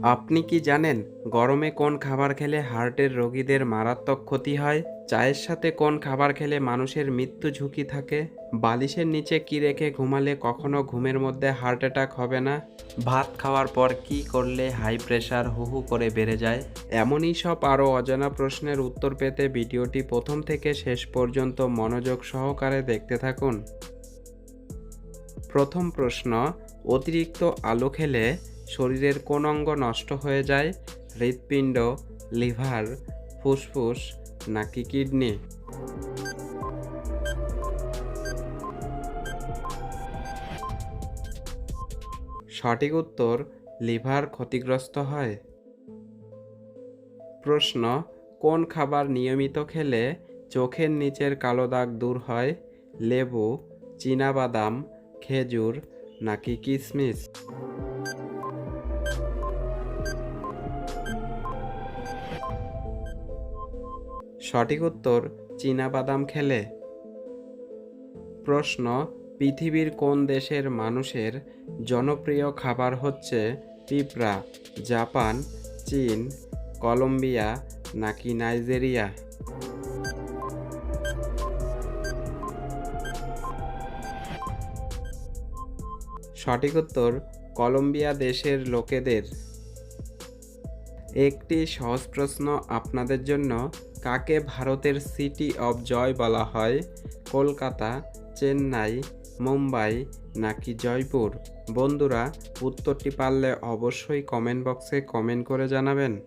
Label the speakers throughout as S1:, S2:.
S1: আপনি কি জানেন গরমে কোন খাবার খেলে হার্টের রোগীদের মারাত্মক ক্ষতি হয়? চায়ের সাথে কোন খাবার খেলে মানুষের মৃত্যু ঝুঁকি থাকে? বালিশের নিচে কি রেখে ঘুমালে কখনো ঘুমের মধ্যে হার্ট অ্যাটাক হবে না? ভাত খাওয়ার পর কি করলে হাই প্রেশার হু হু করে বেড়ে যায়? এমনই সব আরও অজানা প্রশ্নের উত্তর পেতে ভিডিওটি প্রথম থেকে শেষ পর্যন্ত মনোযোগ সহকারে দেখতে থাকুন। প্রথম প্রশ্ন, অতিরিক্ত আলো খেলে শরীরের কোন অঙ্গ নষ্ট হয়ে যায়? হৃৎপিণ্ড, লিভার, ফুসফুস নাকি কিডনি? সঠিক উত্তর, লিভার ক্ষতিগ্রস্ত হয়। প্রশ্ন, কোন খাবার নিয়মিত খেলে চোখের নিচের কালো দাগ দূর হয়? লেবু বাদাম খেজুর নাকি কিশমিশ সঠিক উত্তর বাদাম খেলে। প্রশ্ন, পৃথিবীর কোন দেশের মানুষের জনপ্রিয় খাবার হচ্ছে পিঁপড়া, জাপান, চীন, কলম্বিয়া নাকি নাইজেরিয়া? সঠিক উত্তর, কলম্বিয়া দেশের লোকেদের। একটি সহজ প্রশ্ন আপনাদের জন্য। কাকে ভারতের সিটি অফ জয় বলা হয়? কলকাতা, চেন্নাই, মুম্বাই নাকি জয়পুর? বন্ধুরা, উত্তরটি পারলে অবশ্যই কমেন্ট বক্সে কমেন্ট করে জানাবেন।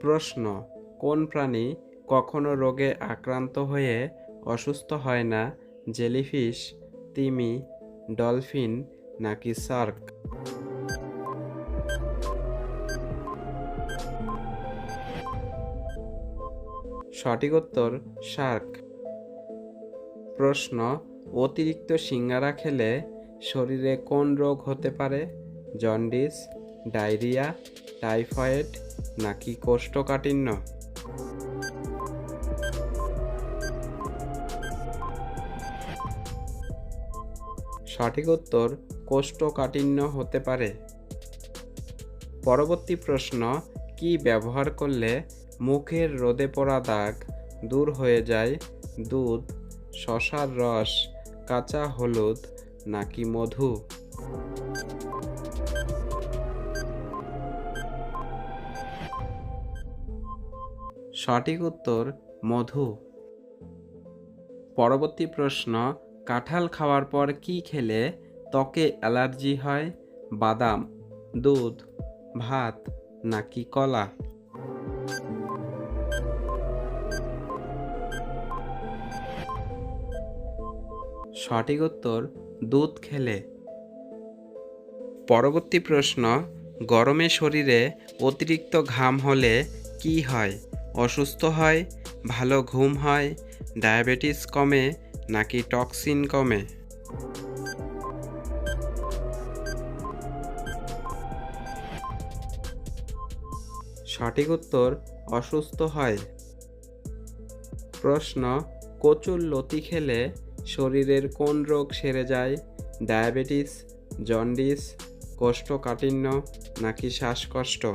S1: প্রশ্ন, কোন প্রাণী কখনো রোগে আক্রান্ত হয়ে অসুস্থ হয় না? জেলিফিশ, তিমি, ডলফিন নাকি শার্ক সঠিক উত্তর শার্ক প্রশ্ন, অতিরিক্ত সিঙ্গারা খেলে শরীরে কোন রোগ হতে পারে? জন্ডিস, ডায়রিয়া, টাইফয়েড নাকি কোষ্ঠকাঠিন্য? সঠিক উত্তর কোষ্ঠকাঠিন্য হতে পারে। পরবর্তী প্রশ্ন, কি ব্যবহার করলে মুখের রোদে পড়া দাগ দূর হয়ে যায় দুধ, শশার রস, কাঁচা হলুদ নাকি মধু। সঠিক উত্তর, মধু। পরবর্তী প্রশ্ন, কাঁঠাল খাওয়ার পর কি খেলে ত্বকে অ্যালার্জি হয়? বাদাম, দুধ, ভাত নাকি কলা? সঠিক উত্তর, দুধ খেলে। পরবর্তী প্রশ্ন, গরমে শরীরে অতিরিক্ত ঘাম হলে কি হয়? অসুস্থ হয়, ভালো ঘুম হয়, ডায়াবেটিস কমে, নাকি টক্সিন কমে? সঠিক উত্তর, অসুস্থ হয়। প্রশ্ন, কচুর লতি খেলে শরীরের কোন রোগ সেরে যায়? ডায়াবেটিস, জন্ডিস, কোষ্ঠকাঠিন্য নাকি শ্বাসকষ্ট?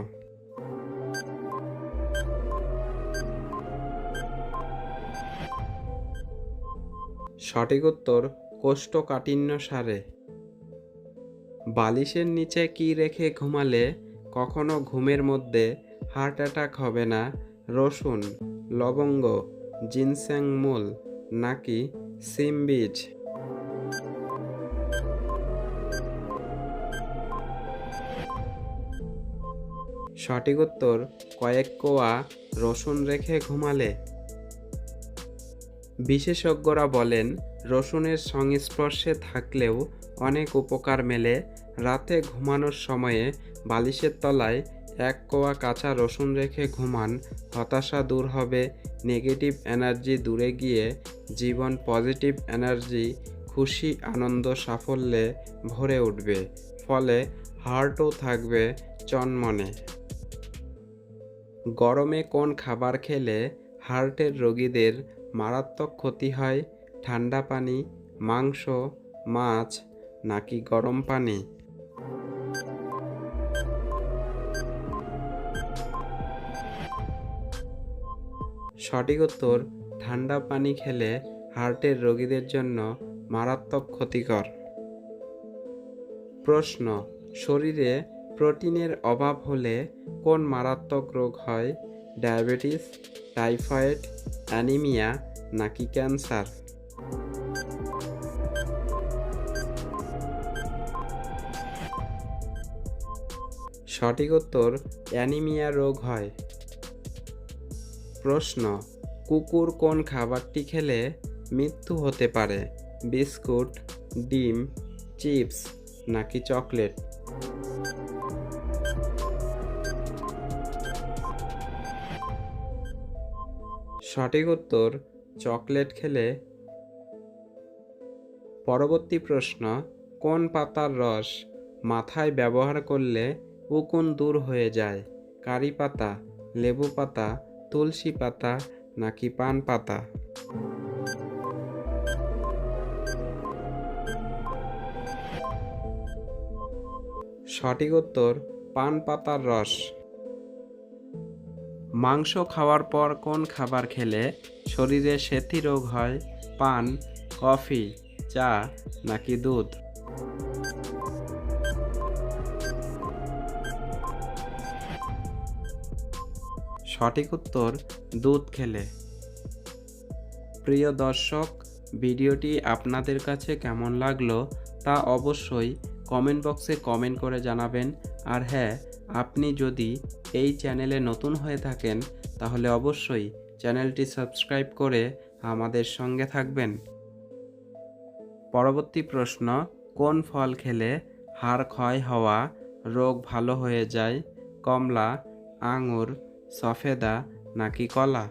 S1: সঠিক উত্তর, কোষ্ঠকাঠিন্য সারে। বালিশের নিচে কি রেখে ঘুমালে কখনো ঘুমের মধ্যে হার্ট অ্যাটাক হবে না? রসুন, লবঙ্গ, জিনস্যাং মূল নাকি সিম বীজ। সঠিক উত্তর, কয়েক কোয়া রসুন রেখে ঘুমালে। বিশেষজ্ঞরা বলেন, রসুনের সংস্পর্শে থাকলেও অনেক উপকার মেলে। রাতে ঘুমানোর সময়ে বালিশের তলায় এক কোয়া কাঁচা রসুন রেখে ঘুমান, হতাশা দূর হবে, নেগেটিভ এনার্জি দূরে গিয়ে, জীবন পজিটিভ এনার্জি, খুশি আনন্দ সাফল্যে ভরে উঠবে, ফলে হার্টও থাকবে চনমনে। গরমে কোন খাবার খেলে হার্টের রোগীদের মারাত্মক ক্ষতি হয়? ঠান্ডা পানি, মাংস, মাছ, নাকি গরম পানি? সঠিক উত্তর, ঠান্ডা পানি খেলে হার্টের রোগীদের জন্য মারাত্মক ক্ষতিকর। প্রশ্ন, শরীরে প্রোটিনের অভাব হলে কোন মারাত্মক রোগ হয়? ডায়াবেটিস, টাইফয়েড, অ্যানিমিয়া নাকি ক্যান্সার? সঠিক উত্তর, অ্যানিমিয়া রোগ হয়। প্রশ্ন, কুকুর কোন খাবারটি খেলে মৃত্যু হতে পারে? বিস্কুট, ডিম, চিপস নাকি চকলেট? সঠিক উত্তর, চকলেট খেলে। পরবর্তী প্রশ্ন, কোন পাতার রস মাথায় ব্যবহার করলে উকুন দূর হয়ে যায়? কারি পাতা, লেবু পাতা তুলসী পাতা নাকি পান পাতা? সঠিক উত্তর, পান পাতার রস। মাংস খাওয়ার পর কোন খাবার খেলে শরীরে সেথি রোগ হয়? পান, কফি, চা নাকি দুধ? সঠিক উত্তর দুধ খেলে। প্রিয় দর্শক, ভিডিওটি আপনাদের কাছে কেমন লাগল তা অবশ্যই কমেন্ট বক্সে কমেন্ট করে জানাবেন। আর হ্যাঁ আপনি যদি এই চ্যানেলে নতুন হয়ে থাকেন, তাহলে অবশ্যই চ্যানেলটি সাবস্ক্রাইব করে আমাদের সঙ্গে থাকবেন। পরবর্তী প্রশ্ন, কোন ফল খেলে হাড় ক্ষয় হওয়া রোগ ভালো হয়ে যায়? কমলা, আঙুর সফেদা নাকি কলা?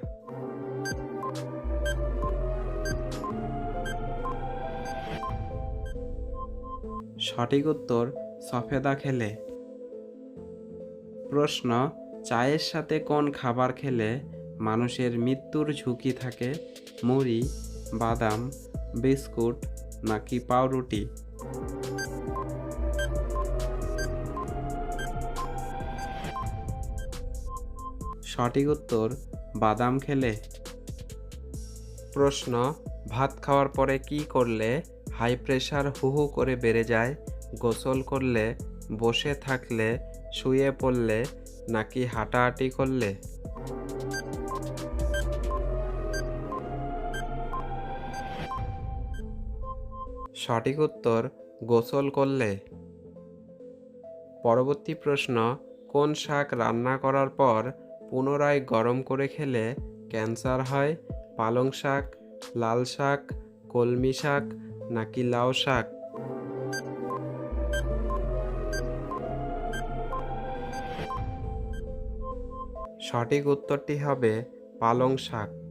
S1: সঠিক উত্তর, সফেদা খেলে। প্রশ্ন, চায়ের সাথে কোন খাবার খেলে মানুষের মৃত্যুর ঝুঁকি থাকে? মুড়ি, বাদাম, বিস্কুট নাকি পাউরুটি? সঠিক উত্তর বাদাম খেলে। প্রশ্ন, ভাত খাওয়ার পরে কি করলে হাই প্রেশার হু হু করে বেড়ে যায়? গোসল করলে, বসে থাকলে, শুয়ে পড়লে, নাকি হাঁটাহাঁটি করলে? সঠিক উত্তর, গোসল করলে। পরবর্তী প্রশ্ন, কোন শাক রান্না করার পর পুনরায় গরম করে খেলে ক্যান্সার হয়, পালং শাক, লাল শাক, কলমি শাক নাকি লাউ শাক? সঠিক উত্তরটি হবে পালং শাক।